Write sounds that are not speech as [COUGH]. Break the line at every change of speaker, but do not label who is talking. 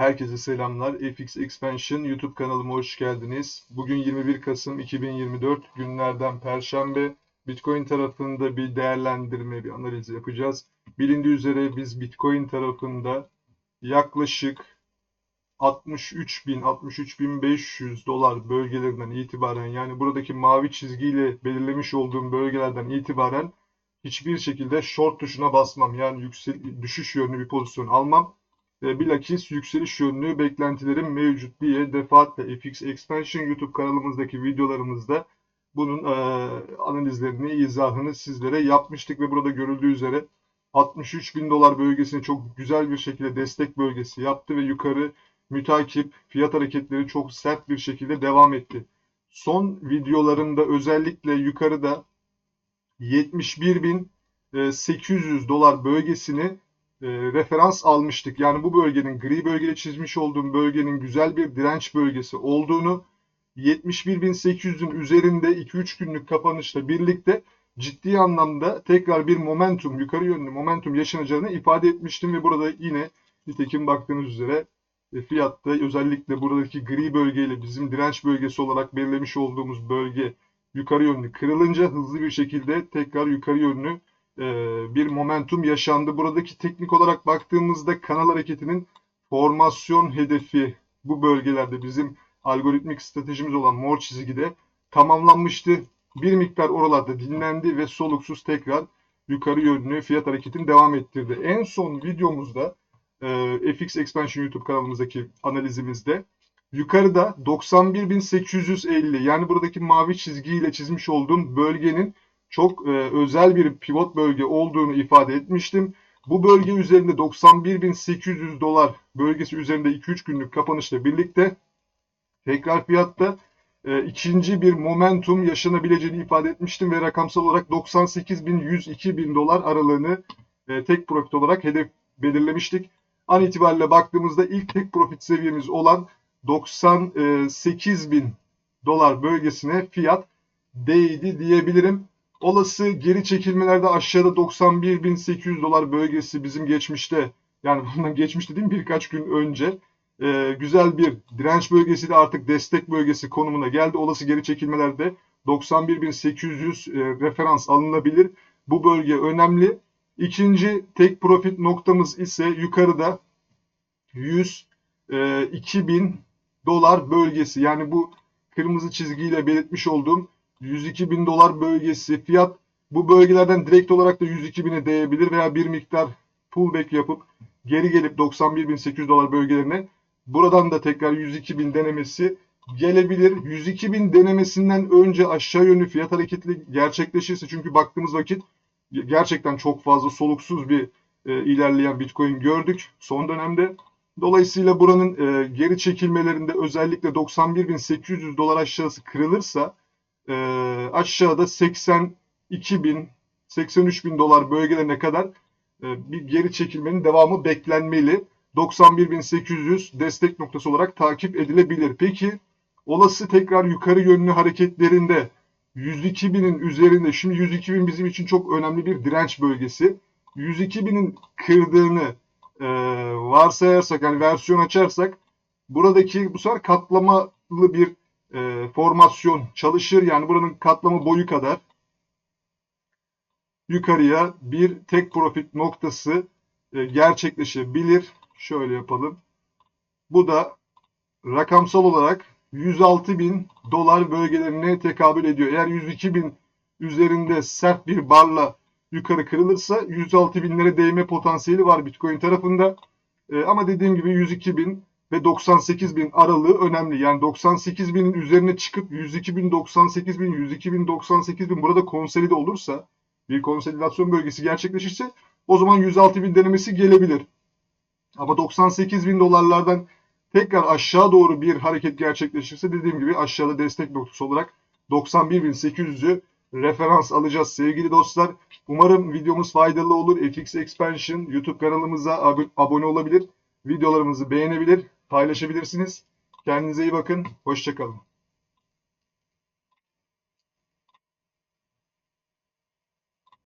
Herkese selamlar. FX Expansion YouTube kanalıma hoş geldiniz. Bugün 21 Kasım 2024 günlerden Perşembe. Bitcoin tarafında bir değerlendirme, bir analiz yapacağız. Bilindiği üzere biz Bitcoin tarafında yaklaşık 63.000, 63.500 dolar bölgelerinden itibaren yani buradaki mavi çizgiyle belirlemiş olduğum bölgelerden itibaren hiçbir şekilde short tuşuna basmam. Yani yüksel, düşüş yönlü bir pozisyon almam. Bilakis yükseliş yönlü beklentilerim mevcut diye defaatle FX Expansion YouTube kanalımızdaki videolarımızda bunun e, analizlerini, izahını sizlere yapmıştık ve burada görüldüğü üzere 63 bin dolar bölgesini çok güzel bir şekilde destek bölgesi yaptı ve yukarı mütakip fiyat hareketleri çok sert bir şekilde devam etti. Son videolarımda özellikle yukarıda 71.800 dolar bölgesini e, referans almıştık. Yani bu bölgenin gri bölgede çizmiş olduğum bölgenin güzel bir direnç bölgesi olduğunu 71.800'ün üzerinde 2-3 günlük kapanışla birlikte ciddi anlamda tekrar bir momentum, yukarı yönlü momentum yaşanacağını ifade etmiştim ve burada yine nitekim baktığınız üzere e, fiyatta özellikle buradaki gri bölgeyle bizim direnç bölgesi olarak belirlemiş olduğumuz bölge yukarı yönlü kırılınca hızlı bir şekilde tekrar yukarı yönlü bir momentum yaşandı. Buradaki teknik olarak baktığımızda kanal hareketinin formasyon hedefi bu bölgelerde bizim algoritmik stratejimiz olan mor çizgide tamamlanmıştı. Bir miktar oralarda dinlendi ve soluksuz tekrar yukarı yönlü fiyat hareketini devam ettirdi. En son videomuzda e, FX Expansion YouTube kanalımızdaki analizimizde yukarıda 91.850 yani buradaki mavi çizgiyle çizmiş olduğum bölgenin çok e, özel bir pivot bölge olduğunu ifade etmiştim. Bu bölge üzerinde 91.800 dolar bölgesi üzerinde 2-3 günlük kapanışla birlikte tekrar fiyatta e, ikinci bir momentum yaşanabileceğini ifade etmiştim ve rakamsal olarak 98.100-2.000 dolar aralığını e, tek profit olarak hedef belirlemiştik. An itibariyle baktığımızda ilk tek profit seviyemiz olan 98.000 dolar bölgesine fiyat değdi diyebilirim. Olası geri çekilmelerde aşağıda 91.800 dolar bölgesi bizim geçmişte yani [LAUGHS] bundan geçmiş dediğim birkaç gün önce e, güzel bir direnç bölgesi de artık destek bölgesi konumuna geldi. Olası geri çekilmelerde 91.800 e, referans alınabilir. Bu bölge önemli. İkinci tek profit noktamız ise yukarıda 100 e, 2000 dolar bölgesi. Yani bu kırmızı çizgiyle belirtmiş olduğum 102 bin dolar bölgesi fiyat bu bölgelerden direkt olarak da 102 bine değebilir veya bir miktar pullback yapıp geri gelip 91.800 dolar bölgelerine buradan da tekrar 102 bin denemesi gelebilir. 102 bin denemesinden önce aşağı yönlü fiyat hareketi gerçekleşirse çünkü baktığımız vakit gerçekten çok fazla soluksuz bir e, ilerleyen Bitcoin gördük son dönemde. Dolayısıyla buranın e, geri çekilmelerinde özellikle 91.800 dolar aşağısı kırılırsa e, aşağıda 82 bin, 83 bin dolar bölgelerine kadar e, bir geri çekilmenin devamı beklenmeli. 91.800 destek noktası olarak takip edilebilir. Peki olası tekrar yukarı yönlü hareketlerinde 102 binin üzerinde, şimdi 102 bin bizim için çok önemli bir direnç bölgesi. 102 binin kırdığını e, varsayarsak, yani versiyon açarsak buradaki bu sefer katlamalı bir e, formasyon çalışır. Yani buranın katlama boyu kadar yukarıya bir tek profit noktası e, gerçekleşebilir. Şöyle yapalım. Bu da rakamsal olarak 106 bin dolar bölgelerine tekabül ediyor. Eğer 102 bin üzerinde sert bir barla yukarı kırılırsa 106 binlere değme potansiyeli var Bitcoin tarafında. E, ama dediğim gibi 102 bin ve 98 bin aralığı önemli. Yani 98 binin üzerine çıkıp 102 bin, 98 bin, 102 bin, 98 bin burada konsolide olursa bir konsolidasyon bölgesi gerçekleşirse o zaman 106 bin denemesi gelebilir. Ama 98 bin dolarlardan tekrar aşağı doğru bir hareket gerçekleşirse dediğim gibi aşağıda destek noktası olarak 91.800'ü referans alacağız sevgili dostlar. Umarım videomuz faydalı olur. FX Expansion YouTube kanalımıza ab abone olabilir. Videolarımızı beğenebilir paylaşabilirsiniz. Kendinize iyi bakın. Hoşçakalın.